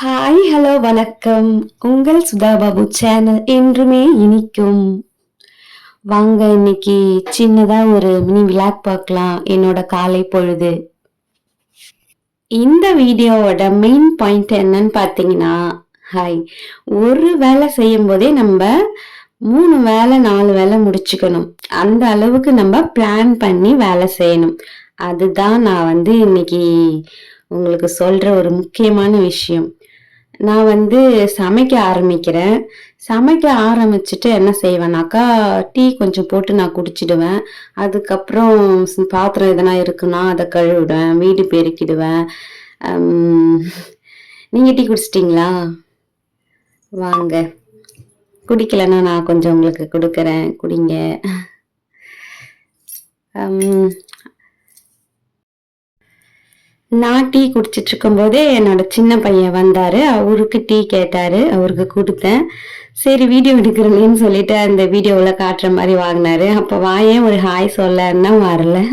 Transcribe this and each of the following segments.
Hi hello வணக்கம். உங்கள் Sudha Babu channel என்றுமே இனிக்கும். வாங்க இன்னைக்கு சின்னதா ஒரு மினி விளாக் பார்க்கலாம். என்னோட காலை பொழுது. இந்த வீடியோவோட மெயின் பாயிண்ட் என்னன்னு பார்த்தீங்கன்னா ஹாய் ஒரு வேலை செய்யும் போதே நம்ம மூணு வேலை நாலு வேலை முடிச்சுக்கணும். அந்த அளவுக்கு நம்ம பிளான் பண்ணி வேலை செய்யணும். அதுதான் நான் வந்து இன்னைக்கு உங்களுக்கு சொல்ற ஒரு முக்கியமான விஷயம். நான் வந்து சமைக்க ஆரம்பிக்கிறேன். சமைக்க ஆரம்பிச்சுட்டு என்ன செய்வேனாக்கா டீ கொஞ்சம் போட்டு நான் குடிச்சிடுவேன். அதுக்கப்புறம் பாத்திரம் எதனா இருக்குன்னா அதை கழுவிடுவேன். வீடு பெருக்கிடுவேன். நீங்கள் டீ குடிச்சிட்டிங்களா? வாங்க. குடிக்கலன்னா நான் கொஞ்சம் உங்களுக்கு கொடுக்குறேன். குடிங்க. நான் டீ குடிச்சிட்டு இருக்கும்போதே என்னோட சின்ன பையன் வந்தாரு. அவருக்கு டீ கேட்டாரு. அவருக்கு கொடுத்தேன். சரி வீடியோ எடுக்கிறேன்னு சொல்லிட்டு அந்த வீடியோவில் காட்டுற மாதிரி வாங்கினாரு. அப்போ வாயேன் ஒரு ஹாய் சொல்லன்னா வரல.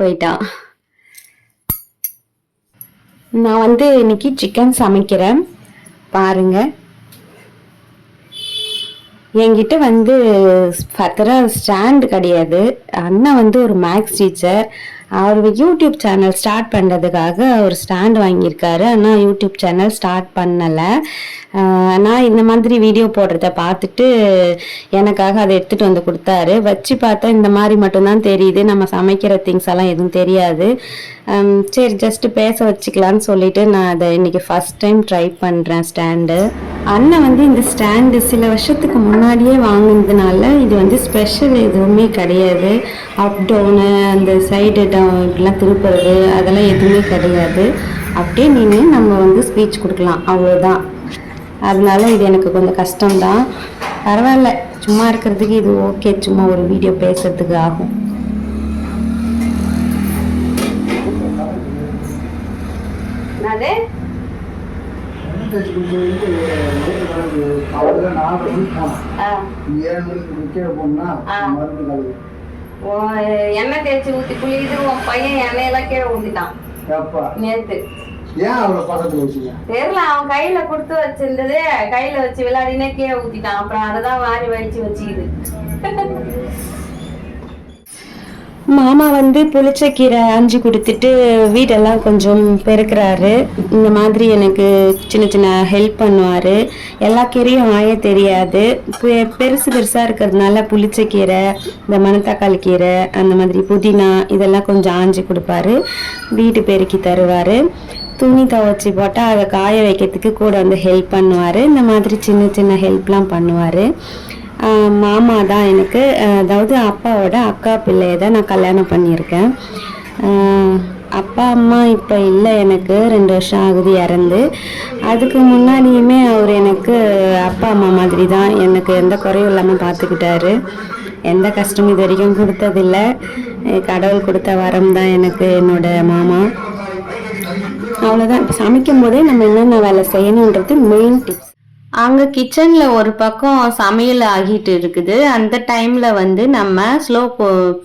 போயிட்டான். நான் வந்து இன்னைக்கு சிக்கன் சமைக்கிறேன். பாருங்க. என்கிட்ட வந்து ஃபர்தராக ஸ்டாண்டு கிடையாது. அண்ணன் வந்து ஒரு மேக்ஸ் டீச்சர் அவர் யூடியூப் சேனல் ஸ்டார்ட் பண்ணுறதுக்காக ஒரு ஸ்டாண்ட் வாங்கியிருக்காரு. ஆனால் யூடியூப் சேனல் ஸ்டார்ட் பண்ணலை. நான் இந்த மாதிரி வீடியோ போடுறத பார்த்துட்டு எனக்காக அதை எடுத்துகிட்டு வந்து கொடுத்தாரு. வச்சு பார்த்தா இந்த மாதிரி மட்டும்தான் தெரியுது. நம்ம சமைக்கிற திங்ஸ் எல்லாம் எதுவும் தெரியாது. சரி ஜஸ்ட்டு பேச வச்சுக்கலான்னு சொல்லிட்டு நான் அதை இன்றைக்கி ஃபர்ஸ்ட் டைம் ட்ரை பண்ணுறேன் ஸ்டாண்டு அண்ணன் வந்து இந்த ஸ்டாண்டு சில வருஷத்துக்கு முன்னாடியே வாங்கினதுனால இது வந்து ஸ்பெஷல் எதுவுமே கிடையாது. அப் டவுனு அந்த சைடு இப்படிலாம் திருப்புறது அதெல்லாம் எதுவுமே கிடையாது. அப்படியே நின்று நம்ம வந்து ஸ்பீச் கொடுக்கலாம். அவ்வளோதான் அதனால இது எனக்கு கொஞ்சம் கஷ்டம்தான். பரவாயில்ல. சும்மா இருக்கிறதுக்கு இது ஓகே சும்மா ஒரு வீடியோ பேசுறதுக்கு ஆகும். ஏழு மணிக்கு போனா. மருந்து கழுவு. எண்ணெய் தேய்ச்சி ஊற்றி குளியுது உன் பையன் எண்ணெயெல்லாம் கீழே எப்பா நேத்து. ஏன் அவளை பக்கத்தில் வச்சுக்க தெரியல அவன் கையில கொடுத்து வச்சிருந்தது கையில வச்சு விளையாடினே கீழே ஊத்திட்டான். அப்புறம் அதை தான் வாரி வடிச்சு வச்சுக்குது. மாமா வந்து புளிச்சக்கீரை அஞ்சு கொடுத்துட்டு வீடெல்லாம் கொஞ்சம் பெருக்கிறாரு. இந்த மாதிரி எனக்கு சின்ன சின்ன ஹெல்ப் பண்ணுவார். எல்லா கீரையும் ஆய தெரியாது. பெ- பெருசு பெருசாக இருக்கிறதுனால புளிச்சக்கீரை இந்த மணத்தக்காளி கீரை அந்த மாதிரி புதினா இதெல்லாம் கொஞ்சம் ஆஞ்சு கொடுப்பாரு. வீடு பெருக்கி தருவார். துணி துவைச்சி போட்டால் அதை காய வைக்கிறதுக்கு கூட வந்து ஹெல்ப் பண்ணுவார். இந்த மாதிரி சின்ன சின்ன ஹெல்ப்லாம் பண்ணுவார். மாமா தான் எனக்கு அதாவது அப்பாவோட அக்கா பிள்ளைய தான் நான் கல்யாணம் பண்ணியிருக்கேன். அப்பா அம்மா இப்போ இல்லை எனக்கு ரெண்டு வருஷம் ஆகுது இறந்து. அதுக்கு முன்னாடியுமே அவர் எனக்கு அப்பா அம்மா மாதிரி தான் எனக்கு எந்த குறையும் இல்லாமல் பார்த்துக்கிட்டாரு. எந்த கஷ்டமும் இது வரைக்கும் கொடுத்ததில்லை. கடவுள் கொடுத்த வரம் தான் எனக்கு என்னோட மாமா. அவ்வளோதான் இப்போ சமைக்கும் போதே நம்ம என்னென்ன வேலை செய்யணுன்றது மெயின் டிப்ஸ் அங்கே கிச்சனில் ஒரு பக்கம் சமையல் ஆகிட்டு இருக்குது. அந்த டைமில் வந்து நம்ம ஸ்லோ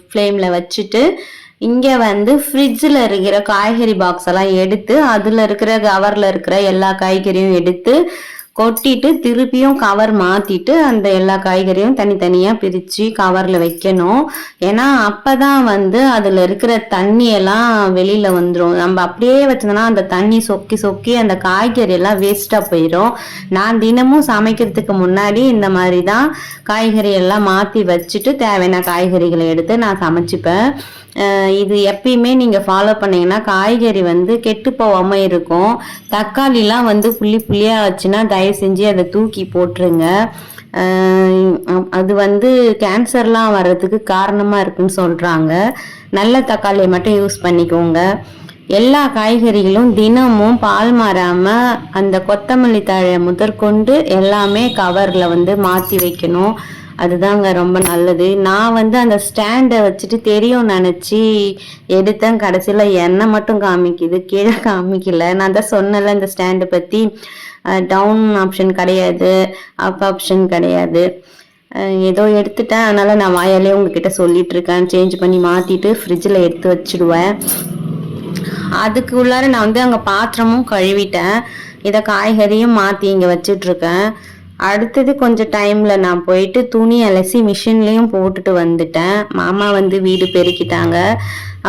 ஃப்ளேமில் வச்சுட்டு இங்கே வந்து ஃப்ரிட்ஜில் இருக்கிற காய்கறி பாக்ஸ் எல்லாம் எடுத்து அதில் இருக்கிற கவரில் இருக்கிற எல்லா காய்கறியும் எடுத்து கொட்டிட்டு திருப்பியும் கவர் மாற்றிட்டு அந்த எல்லா காய்கறியும் தனித்தனியாக பிரித்து கவரில் வைக்கணும். ஏன்னா அப்போ தான் வந்து அதில் இருக்கிற தண்ணியெல்லாம் வெளியில் வந்துடும் நம்ம அப்படியே வச்சோம்னா அந்த தண்ணி சொக்கி சொக்கி அந்த காய்கறி எல்லாம் வேஸ்ட்டாக போயிடும் நான் தினமும் சமைக்கிறதுக்கு முன்னாடி இந்த மாதிரி தான் காய்கறி எல்லாம் மாற்றி வச்சுட்டு தேவையான காய்கறிகளை எடுத்து நான் சமைச்சிப்பேன். இது எப்பயுமே நீங்கள் ஃபாலோ பண்ணீங்கன்னா காய்கறி வந்து கெட்டு போகாம இருக்கும். தக்காளிலாம் வந்து புள்ளி புள்ளியாக வச்சுன்னா தயவு செஞ்சு அதை தூக்கி போட்டுருங்க. அது வந்து கேன்சர்லாம் வர்றதுக்கு காரணமாக இருக்குன்னு சொல்கிறாங்க நல்ல தக்காளியை மட்டும் யூஸ் பண்ணிக்கோங்க. எல்லா காய்கறிகளும் தினமும் பால் மாறாமல் அந்த கொத்தமல்லி தழை முதற்கொண்டு எல்லாமே கவரில் வந்து மாற்றி வைக்கணும். அதுதாங்க ரொம்ப நல்லது. நான் வந்து அந்த ஸ்டாண்டை வச்சுட்டு தெரியும் நினச்சி எடுத்தேன். கடைசியில் எண்ணெய் மட்டும் காமிக்குது. கீழே காமிக்கல. நான் தான் சொன்னல இந்த ஸ்டாண்டை பற்றி டவுன் ஆப்ஷன் கிடையாது. அப் ஆப்ஷன் கிடையாது. ஏதோ எடுத்துட்டேன். அதனால் நான் வாயாலே உங்ககிட்ட சொல்லிட்டு இருக்கேன். சேஞ்ச் பண்ணி மாற்றிட்டு ஃப்ரிட்ஜில் எடுத்து வச்சிடுவேன் அதுக்கு உள்ளார நான் வந்து அங்கே பாத்திரமும் கழுவிட்டேன். இதை காய்கறியும் மாற்றி இங்கே வச்சிட்ருக்கேன் அடுத்தது கொஞ்சம் டைமில் நான் போயிட்டு துணி அலசி மிஷின்லேயும் போட்டுட்டு வந்துட்டேன். மாமா வந்து வீடு பெருக்கிட்டாங்க.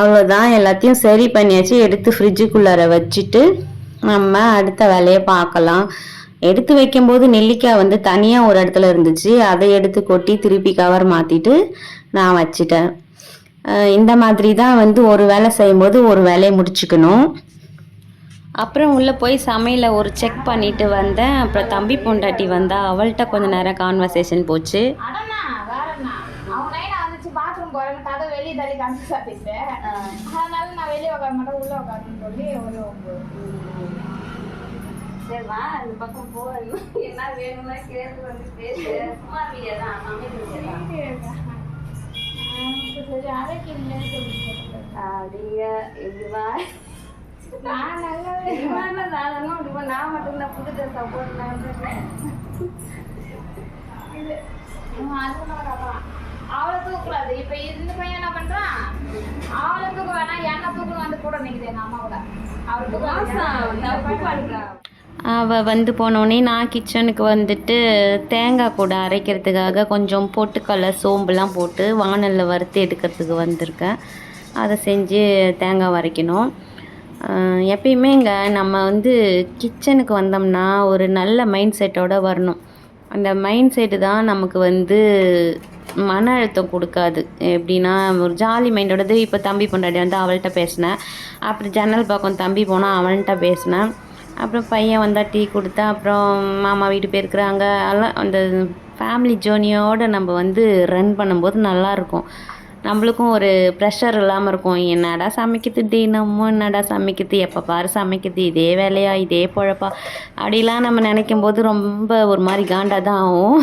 அவ்வளோதான் எல்லாத்தையும் சரி பண்ணியாச்சு. எடுத்து ஃப்ரிட்ஜுக்குள்ளார வச்சுட்டு நம்ம அடுத்த வேலையை பார்க்கலாம். எடுத்து வைக்கும்போது நெல்லிக்காய் வந்து தனியாக ஒரு இடத்துல இருந்துச்சு. அதை எடுத்து கொட்டி திருப்பி கவர் மாற்றிட்டு நான் வச்சிட்டேன். இந்த மாதிரி தான் வந்து ஒரு வேலை செய்யும்போது ஒரு வேலையை முடிச்சுக்கணும். அப்புறம் உள்ளே போய் சமையலை ஒரு செக் பண்ணிட்டு வந்தேன். அப்புறம் தம்பி பொண்டாட்டி வந்தா அவள்கிட்ட கொஞ்ச நேரம் கான்வர்சேஷன் போச்சு. அடண்ணா வேறண்ணா அவன் நைனா வந்து மட்டும்தான் புது ட்ரெஸ் அது. அவளை தூக்கூடாது இப்ப இந்த பையன் என்ன பண்றான்? அவளை தூக்க வேணாம் என்ன தூக்கு வந்து கூட அவள் போனோடனே நான் கிச்சனுக்கு வந்துட்டு தேங்காய் கூட அரைக்கிறதுக்காக கொஞ்சம் பொட்டுக்கடலை சோம்புலாம் போட்டு வானலில் வறுத்து எடுக்கிறதுக்கு வந்திருக்கேன். அதை செஞ்சு தேங்காய் வரைக்கணும் எப்பயுமே இங்கே நம்ம வந்து கிச்சனுக்கு வந்தோம்னா ஒரு நல்ல மைண்ட் செட்டோட வரணும். அந்த மைண்ட் செட்டு தான் நமக்கு வந்து மன அழுத்தம் கொடுக்காது. எப்படின்னா ஒரு ஜாலி மைண்டோடது இப்போ தம்பி பொண்டாட்டி வந்து அவள்கிட்ட பேசினேன். அப்புறம் ஜன்னல் பக்கம் தம்பி போனால் அவன்கிட்ட பேசினேன். அப்புறம் பையன் வந்தால் டீ கொடுத்தா அப்புறம் மாமா வீட்டு போயிருக்கிறாங்க அதெல்லாம் அந்த ஃபேமிலி ஜேர்னியோடு நம்ம வந்து ரன் பண்ணும்போது நல்லாயிருக்கும் நம்மளுக்கும் ஒரு ப்ரெஷர் இல்லாமல் இருக்கும். என்னடா சமைக்கிறது தினமும் என்னடா சமைக்கிறது எப்போ பாரு சமைக்கிறது இதே வேலையா? இதே பொழப்பா? அப்படிலாம் நம்ம நினைக்கும் போது ரொம்ப ஒரு மாதிரி காண்டாக தான் ஆகும்.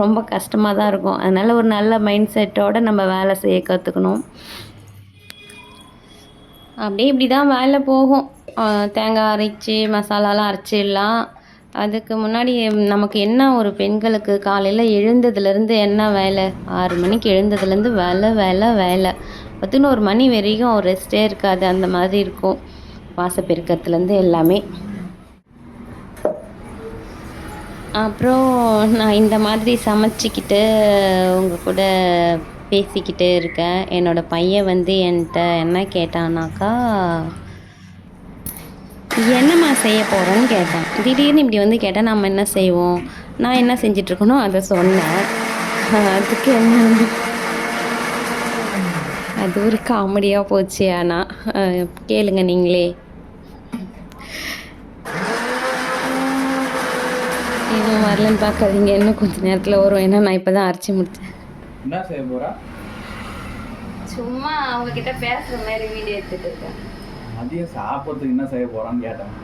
ரொம்ப கஷ்டமாக தான் இருக்கும். அதனால் ஒரு நல்ல மைண்ட் செட்டோடு நம்ம வேலை செய்ய கற்றுக்கணும் அப்படியே இப்படி தான் வேலை போகும். தேங்காய் அரைச்சி மசாலாலாம் அரைச்சிடலாம் அதுக்கு முன்னாடி நமக்கு என்ன ஒரு பெண்களுக்கு காலையில் எழுந்ததுலேருந்து என்ன வேலை? ஆறு மணிக்கு எழுந்ததுலேருந்து வேலை வேலை வேலை. பதினோரு மணி வரைக்கும் ரெஸ்ட்டே இருக்காது. அந்த மாதிரி இருக்கும். வாசப்பெருக்கத்துலேருந்து எல்லாமே. அப்புறம் நான் இந்த மாதிரி சமைச்சிக்கிட்டு உங்கள் கூட பேசிக்கிட்டே இருக்கேன். என்னோடய பையன் வந்து என்கிட்ட என்ன கேட்டானாக்கா என்னம்மா செய்ய போகிறேன்னு கேட்டான். திடீர்னு இப்படி வந்து கேட்டால் நம்ம என்ன செய்வோம்? நான் என்ன செஞ்சிட்ருக்கனோ அதை சொன்னேன். அதுக்கு என்ன? அது ஒரு காமெடியாக போச்சு ஆனால் கேளுங்க நீங்களே. இன்னும் வரலன்னு பார்க்காதீங்க இன்னும் கொஞ்ச நேரத்தில் வரும். ஏன்னா நான் இப்போ தான் அரைச்சி முடித்தேன் என்ன செய்ய போறா? சும்மா அவங்க கிட்ட பேசுகிற மாதிரி வீடியோ எடுத்துகிட்டு இருக்கேன். மதியம் சாப்பிட்றதுக்கு என்ன செய்ய போறான்னு கேட்டேன்.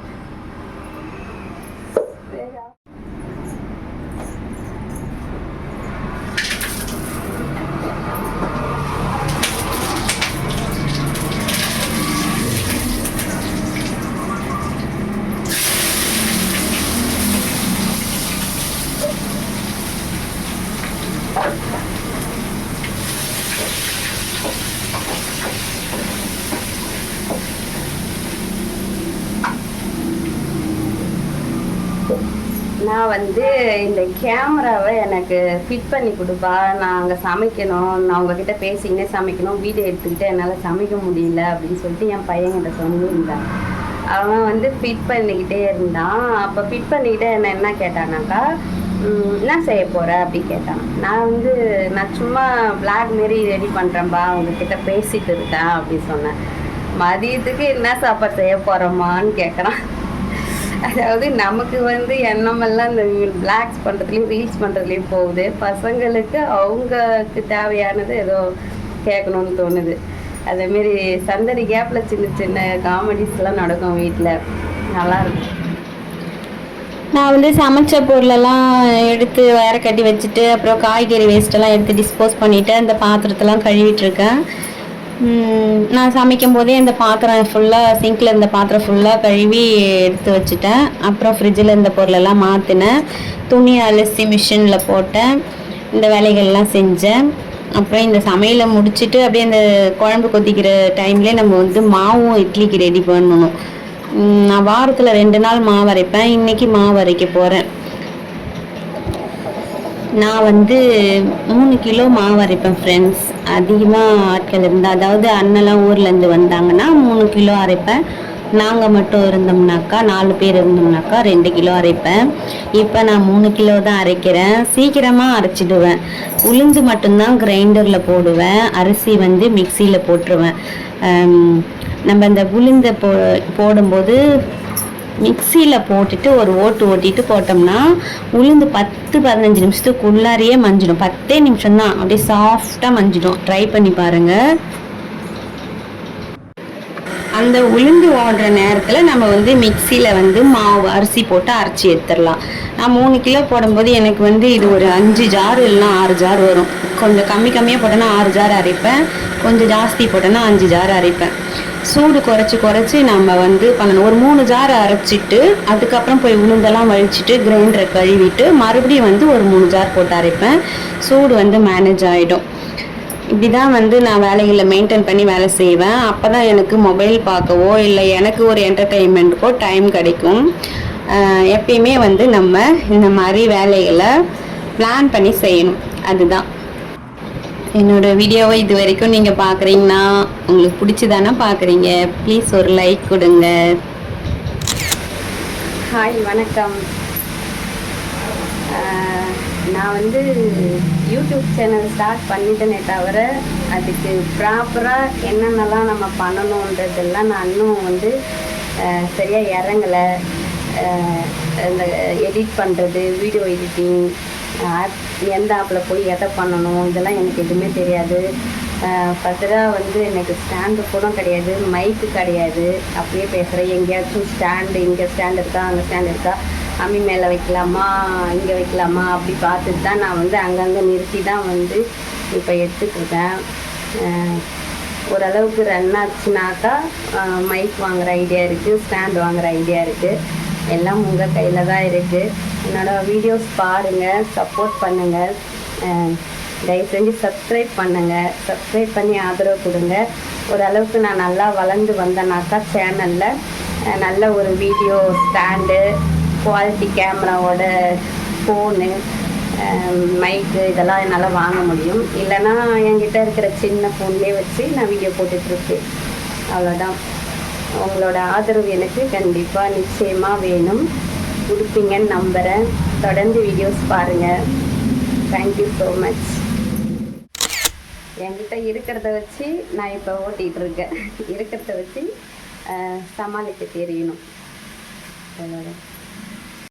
நான் வந்து இந்த கேமராவை எனக்கு ஃபிட் பண்ணி கொடுப்பா. நான் அங்கே சமைக்கணும். நான் உங்ககிட்ட பேசிக்கிட்டே சமைக்கணும். வீடியோ எடுத்துக்கிட்டு என்னால் சமைக்க முடியல அப்படின்னு சொல்லிட்டு என் பையன்கிட்ட சொல்லியிருந்தான். அவன் வந்து ஃபிட் பண்ணிக்கிட்டே இருந்தான். அப்போ ஃபிட் பண்ணிக்கிட்டே என்ன என்ன கேட்டானாக்கா என்ன செய்ய போகிற அப்படி கேட்டான். நான் வந்து நான் சும்மா பிளாக் மாரி ரெடி பண்ணுறேன்பா உங்ககிட்ட பேசிட்டு இருக்கேன் அப்படி சொன்னேன். மதியத்துக்கு என்ன சாப்பாடு செய்ய போகிறோமான்னு கேட்குறான் அதாவது நமக்கு வந்து எண்ணமெல்லாம் இந்த பிளாக்ஸ் பண்ணுறதுலையும் ரீல்ஸ் பண்ணுறதுலையும் போகுது. பசங்களுக்கு அவங்களுக்கு தேவையானது ஏதோ கேட்கணும்னு தோணுது. அதேமாரி சந்தடி கேப்பில் சின்ன சின்ன காமெடிஸ்லாம் நடக்கும் வீட்டில் நல்லாயிருக்கும் நான் வந்து சமைச்ச பொருளெல்லாம் எடுத்து வயரை கட்டி வச்சுட்டு அப்புறம் காய்கறி வேஸ்ட்டெல்லாம் எடுத்து டிஸ்போஸ் பண்ணிவிட்டு அந்த பாத்திரத்தெல்லாம் கழுவிட்டுருக்கேன் நான் சமைக்கும் போதே இந்த பாத்திரம் ஃபுல்லாக சிங்கில் இருந்த பாத்திரம் ஃபுல்லாக கழுவி எடுத்து வச்சுட்டேன். அப்புறம் ஃப்ரிட்ஜில் இருந்த பொருளெல்லாம் மாற்றினேன் துணி அலசி மிஷினில் போட்டேன். இந்த வேலைகள்லாம் செஞ்சேன். அப்புறம் இந்த சமையலை முடிச்சுட்டு அப்படியே இந்த குழம்பு கொதிக்கிற டைம்லேயே நம்ம வந்து மாவும் இட்லிக்கு ரெடி பண்ணணும். நான் வாரத்தில் ரெண்டு நாள் மாவு அரைப்பேன். இன்னைக்கு மாவு அரைக்க போகிறேன் நான் வந்து மூணு கிலோ மாவு அரைப்பேன் ஃப்ரெண்ட்ஸ் அதிகமாக ஆட்கள் இருந்தால் அதாவது அண்ணெல்லாம் ஊர்லேருந்து வந்தாங்கன்னா மூணு கிலோ அரைப்பேன். நாங்கள் மட்டும் இருந்தோம்னாக்கா நாலு பேர் இருந்தோம்னாக்கா ரெண்டு கிலோ அரைப்பேன். இப்போ நான் மூணு கிலோ தான் அரைக்கிறேன். சீக்கிரமாக அரைச்சிடுவேன். உளுந்து மட்டும்தான் கிரைண்டரில் போடுவேன். அரிசி வந்து மிக்சியில் போட்டுருவேன். நம்ம இந்த உளுந்தை போ போடும்போது மிக்சியில் போட்டுட்டு ஒரு ஓட்டு ஓட்டிட்டு போட்டோம்னா உளுந்து பத்து பதினஞ்சு நிமிஷத்துக்குள்ளாரையே மஞ்சிடும். பத்தே நிமிஷம் தான் அப்படியே சாஃப்டாக மஞ்சிடும். ட்ரை பண்ணி பாருங்கள் அந்த உளுந்து ஓடுற நேரத்தில் நம்ம வந்து மிக்சியில் வந்து மாவு அரிசி போட்டு அரைச்சி எடுத்துடலாம். நான் மூணு கிலோ போடும்போது எனக்கு வந்து இது ஒரு அஞ்சு ஜார் இல்லைன்னா ஆறு ஜார் வரும். கொஞ்சம் கம்மி கம்மியாக போட்டேன்னா ஆறு ஜார் அரைப்பேன். கொஞ்சம் ஜாஸ்தி போட்டேன்னா அஞ்சு ஜார் அரைப்பேன். சூடு குறைச்சி குறைச்சி நம்ம வந்து பண்ணணும். ஒரு மூணு ஜார் அரைச்சிட்டு அதுக்கப்புறம் போய் உளுந்தெல்லாம் வழிச்சிட்டு கிரைண்டரை கழுவிட்டு மறுபடியும் வந்து ஒரு மூணு ஜார் போட்டு அரைப்பேன். சூடு வந்து மேனேஜ் ஆகிடும் இப்படி தான் வந்து நான் வேலைகளை மெயின்டைன் பண்ணி வேலை செய்வேன். அப்போ தான் எனக்கு மொபைல் பார்க்கவோ இல்லை எனக்கு ஒரு என்டர்டெயின்மெண்ட்டுக்கோ டைம் கிடைக்கும். எப்பயுமே வந்து நம்ம இந்த மாதிரி வேலைகளை பிளான் பண்ணி செய்யணும். அதுதான். என்னோடய வீடியோவை இது வரைக்கும் நீங்கள் பார்க்குறீங்கன்னா உங்களுக்கு பிடிச்சிதானே பார்க்குறீங்க? ப்ளீஸ் ஒரு லைக் கொடுங்க. ஹாய் வணக்கம். நான் வந்து யூடியூப் சேனல் ஸ்டார்ட் பண்ணிட்டேனே தவிர அதுக்கு ப்ராப்பராக என்னென்னலாம் நம்ம பண்ணணுன்றதெல்லாம் நான் இன்னும் வந்து சரியாக இறங்கலை. இந்த எடிட் பண்ணுறது வீடியோ எடிட்டிங் ஆப் எந்த ஆப்பில் போய் எதை பண்ணணும் இதெல்லாம் எனக்கு எதுவுமே தெரியாது. ஃபர்தராக வந்து எனக்கு ஸ்டாண்டு கூட கிடையாது மைக்கு கிடையாது. அப்படியே பேசுகிறேன் எங்கேயாச்சும் ஸ்டாண்டு இங்கே ஸ்டாண்ட் இருக்கா அங்கே ஸ்டாண்ட் இருக்கா? சாமி மேலே வைக்கலாமா இங்கே வைக்கலாமா அப்படி பார்த்துட்டு தான் நான் வந்து அங்கங்கே நிறுத்தி தான் வந்து இப்போ எடுத்துட்ருக்கேன் ஓரளவுக்கு ரன் ஆச்சுனாக்கா மைக் வாங்குற ஐடியா இருக்குது ஸ்டாண்ட் வாங்குகிற ஐடியா இருக்குது எல்லாம் உங்கள் கையில் தான் இருக்குது என்னோடய வீடியோஸ் பாருங்கள் சப்போர்ட் பண்ணுங்கள் தயவு செஞ்சு சப்ஸ்கிரைப் பண்ணுங்கள் சப்ஸ்கிரைப் பண்ணி ஆதரவு கொடுங்க. ஓரளவுக்கு நான் நல்லா வளர்ந்து வந்தேனாக்கா சேனலில் நல்ல ஒரு வீடியோ ஸ்டாண்டு குவாலிட்டி கேமராவோட ஃபோனு மைக்கு இதெல்லாம் என்னால் வாங்க முடியும். இல்லைன்னா என்கிட்ட இருக்கிற சின்ன ஃபோன்லேயே வச்சு நான் வீடியோ போட்டுட்ருக்கேன் அவ்வளோதான் உங்களோட ஆதரவு எனக்கு கண்டிப்பாக நிச்சயமாக வேணும். கொடுப்பீங்கன்னு நம்புகிறேன் தொடர்ந்து வீடியோஸ் பாருங்கள் தேங்க்யூ ஸோ மச் என்கிட்ட இருக்கிறத வச்சு நான் இப்போ ஓட்டிகிட்டு இருக்கேன் இருக்கிறத வச்சு சமாளிக்க தெரியணும். அவ்வளோதான்